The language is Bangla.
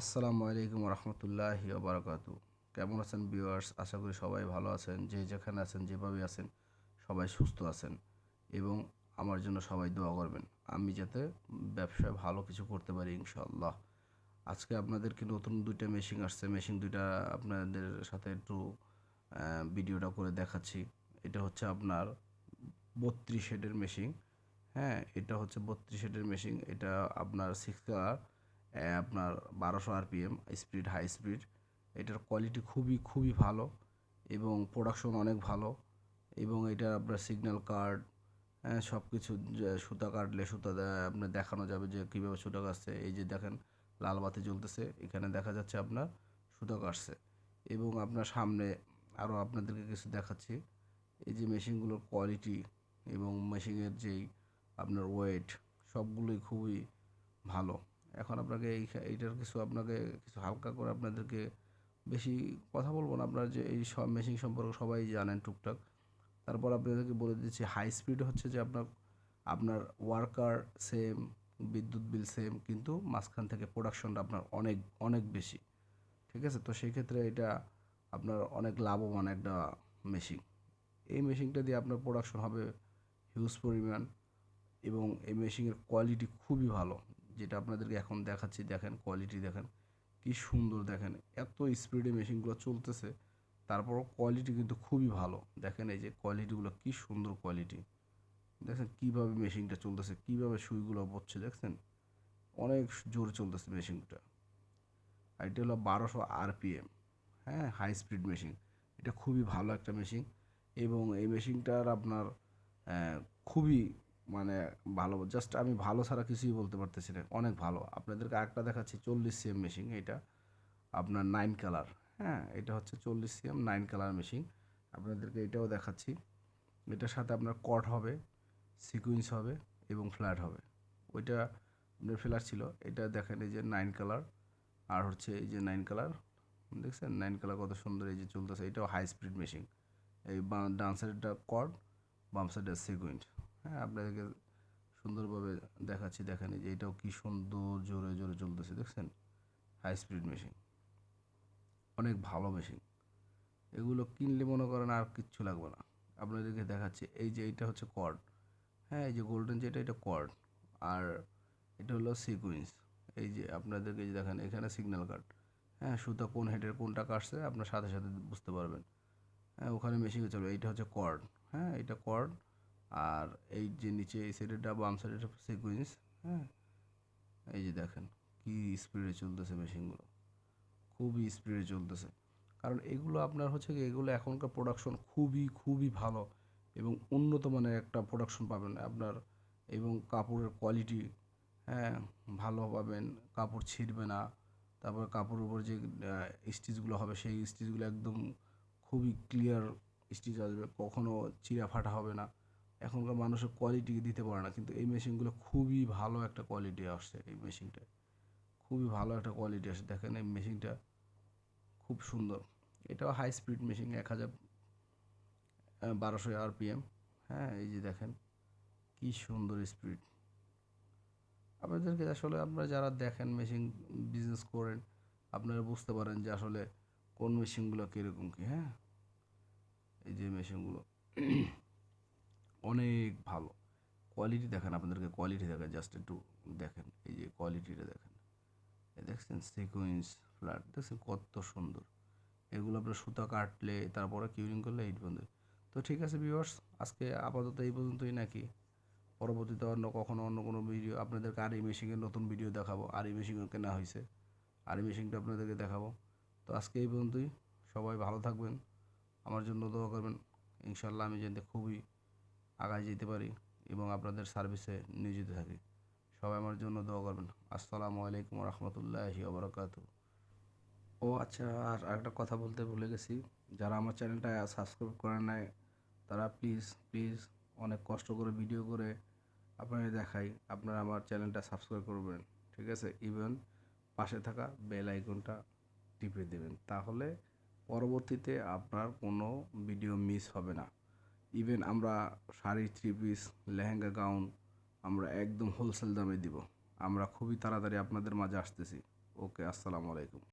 আসসালামু আলাইকুম রহমতুল্লাহি বারাকাতু। কেমন আছেন ভিউয়ার্স? আশা করি সবাই ভালো আছেন, যে যেখানে আছেন যেভাবে আছেন, সবাই সুস্থ আছেন এবং আমার জন্য সবাই দোয়া করবেন। আমি যাতে ব্যবসায় ভালো কিছু করতে পারি, ইনশাআল্লাহ। আজকে আপনাদেরকে নতুন দুইটা মেশিন আসছে। মেশিন দুইটা আপনাদের সাথে একটু ভিডিওটা করে দেখাচ্ছি। এটা হচ্ছে আপনার বত্রিশ হেডের মেশিন হ্যাঁ এটা হচ্ছে বত্রিশ হেডের মেশিন এটা আপনার সিক্স কালার আপনার বারোশো আরপিএম স্পিড হাই স্পিড এটার কোয়ালিটি খুবই খুবই ভালো এবং প্রোডাকশন অনেক ভালো এবং এটা আপনার সিগন্যাল কার্ড সব কিছু সুতা কাটলে সুতা আপনার দেখানো যাবে যে কীভাবে সুতা কাটছে। এই যে দেখেন, লাল বাতি জ্বলতেছে, এখানে দেখা যাচ্ছে আপনার সুতা কাটছে এবং আপনার সামনে আরও আপনাদেরকে কিছু দেখাচ্ছি। এই যে মেশিনগুলোর কোয়ালিটি এবং মেশিনের যেই আপনার ওয়েট সবগুলোই খুবই ভালো। এখন আপনাকে এই এইটার কিছু আপনাকে কিছু হালকা করে আপনাদেরকে বেশি কথা বলব না। আপনার যে এই সব মেশিন সম্পর্কে সবাই জানেন টুকটাক। তারপর আপনাদেরকে বলে দিচ্ছি হাই স্পিড হচ্ছে যে আপনার আপনার ওয়ার্কার সেম বিদ্যুৎ বিল সেম কিন্তু মাঝখান থেকে প্রোডাকশনটা আপনার অনেক অনেক বেশি। ঠিক আছে? তো সেই ক্ষেত্রে এটা আপনার অনেক লাভবান একটা মেশিন এই মেশিনটা দিয়ে আপনার প্রোডাকশন হবে হিউজ পরিমাণ এবং এই মেশিনের কোয়ালিটি খুবই ভালো। যেটা আপনাদেরকে এখন দেখাচ্ছি, দেখেন কোয়ালিটি দেখেন, কি সুন্দর দেখেন, এত স্পিডে মেশিনগুলো চলতেছে, তারপরও কোয়ালিটি কিন্তু খুবই ভালো। দেখেন এই যে কোয়ালিটিগুলো কি সুন্দর কোয়ালিটি দেখেন কীভাবে মেশিনটা চলতেছে, কীভাবে সুইগুলো পড়ছে দেখছেন? অনেক জোরে চলতেছে মেশিনটা আর এটা হলো বারোশো আরপিএম হ্যাঁ হাই স্পিড মেশিন এটা খুবই ভালো একটা মেশিন এবং এই মেশিনটার আপনার খুবই মানে ভালো জাস্ট আমি ভালো ছাড়া কিছুই বলতে পারতেছি না। অনেক ভালো। আপনাদেরকে আরেকটা দেখাচ্ছি, চল্লিশ সিএম মেশিন এটা আপনার নাইন কালার হ্যাঁ? এটা হচ্ছে চল্লিশ সিএম নাইন কালার মেশিন আপনাদেরকে এটাও দেখাচ্ছি। এটার সাথে আপনার কট হবে সিকুয়েন্স হবে এবং ফ্ল্যাট হবে। ওইটা আপনার ফ্ল্যাট ছিল। এটা দেখেন এই যে নাইন কালার আর হচ্ছে এই যে নাইন কালার দেখছেন? নাইন কালার কত সুন্দর এই যে চলতেছে। এটাও হাই স্পিড মেশিন এই ডান সাইডটা কর্ড বাম সাইডটা সিকুয়েন্ট হ্যাঁ আপনাদেরকে সুন্দরভাবে দেখাচ্ছি, দেখেন যে এটাও কি সুন্দর জোরে জোরে চলতেছে, দেখছেন? হাই স্পিড মেশিন অনেক ভালো মেশিন এগুলো কিনলে মনে করেন আর কিচ্ছু লাগবে না। আপনাদেরকে দেখাচ্ছি, এই যে এইটা হচ্ছে কর্ড হ্যাঁ এই যে গোল্ডেন যেটা এটা কর্ড আর এটা হলো সিকুয়েন্স এই যে আপনাদেরকে যে দেখেন, এখানে সিগন্যাল কার্ড হ্যাঁ সুতা কোন হেডের কোনটা কাটছে, আপনার সাথে সাথে বুঝতে পারবেন। হ্যাঁ ওখানে মেশিনে চলবে, এইটা হচ্ছে কর্ড হ্যাঁ এটা কর্ড আর এই যে নিচে এই সাইডেরটা বাম সাইডের সিকুয়েন্স হ্যাঁ? এই যে দেখেন, কি স্পিডে চলতেছে মেশিনগুলো খুবই স্পিডে চলতেছে। কারণ এগুলো আপনার হচ্ছে কি, এগুলো এখনকার প্রোডাকশন খুবই খুবই ভালো এবং উন্নত মানের একটা প্রোডাকশন পাবেন আপনার এবং কাপড়ের কোয়ালিটি হ্যাঁ ভালো পাবেন, কাপড় ছিঁড়বে না। তারপর কাপড়ের উপর যে স্টিচগুলো হবে, সেই স্টিচগুলো একদম খুবই ক্লিয়ার স্টিচ আসবে কখনও চিরা ফাটা হবে না। এখনকার মানুষের কোয়ালিটি দিতে পারে না। কিন্তু এই মেশিনগুলো খুবই ভালো একটা কোয়ালিটি আসছে এই মেশিনটায়। খুবই ভালো একটা কোয়ালিটি আসে দেখেন এই মেশিনটা খুব সুন্দর। এটাও হাই স্পিড মেশিন এক হাজার বারোশো আরপিএম হ্যাঁ এই যে দেখেন কি সুন্দর স্পিড আপনাদেরকে আসলে আপনারা যারা দেখেন মেশিন বিজনেস করেন, আপনারা বুঝতে পারেন যে আসলে কোন মেশিনগুলো কীরকম কী হ্যাঁ? এই যে মেশিনগুলো অনেক ভালো। কোয়ালিটি দেখেন, আপনাদেরকে কোয়ালিটি দেখেন জাস্ট একটু দেখেন, এই যে কোয়ালিটিটা দেখেন। এই দেখছেন সিকুয়েন্স ফ্ল্যাট দেখছেন কত সুন্দর। এগুলো আপনার সুতা কাটলে, তারপরে কিউরিং করলে এইট পর্যন্ত তো ঠিক আছে ভিউয়ার্স আজকে আপাতত এই পর্যন্তই নাকি? পরবর্তীতে অন্য কখনো অন্য কোনো ভিডিও আপনাদেরকে আর এই মেশিনের নতুন ভিডিও দেখাবো আর এই মেশিন কেনা হয়েছে আর এই মেশিনটা আপনাদেরকে দেখাবো। তো আজকে এই পর্যন্তই, সবাই ভালো থাকবেন, আমার জন্য দোয়া করবেন। ইনশাল্লাহ আমি যাতে খুবই আগায় যেতে পারি এবং আপনাদের সার্ভিসে নিয়োজিত থাকি। সবাই আমার জন্য দোয়া করবেন। আসসালামু আলাইকুম রহমতুল্লাহি ওবরাকাত ও আচ্ছা আর একটা কথা বলতে ভুলে গেছি। যারা আমার চ্যানেলটা সাবস্ক্রাইব করে নেয় তারা প্লিজ প্লিজ অনেক কষ্ট করে ভিডিও করে আপনাদের দেখাই। আপনারা আমার চ্যানেলটা সাবস্ক্রাইব করবেন, ঠিক আছে? ইভেন পাশে থাকা বেল আইকনটা টিপে দেবেন। তাহলে পরবর্তীতে আপনার কোনো ভিডিও মিস হবে না। ইভেন আমরা sari three piece lehenga gown আমরা একদম হোলসেল দামে দিব। আমরা খুবই তাড়াতাড়ি আপনাদের মাঝে আসতেছি। ওকে আসসালামু আলাইকুম।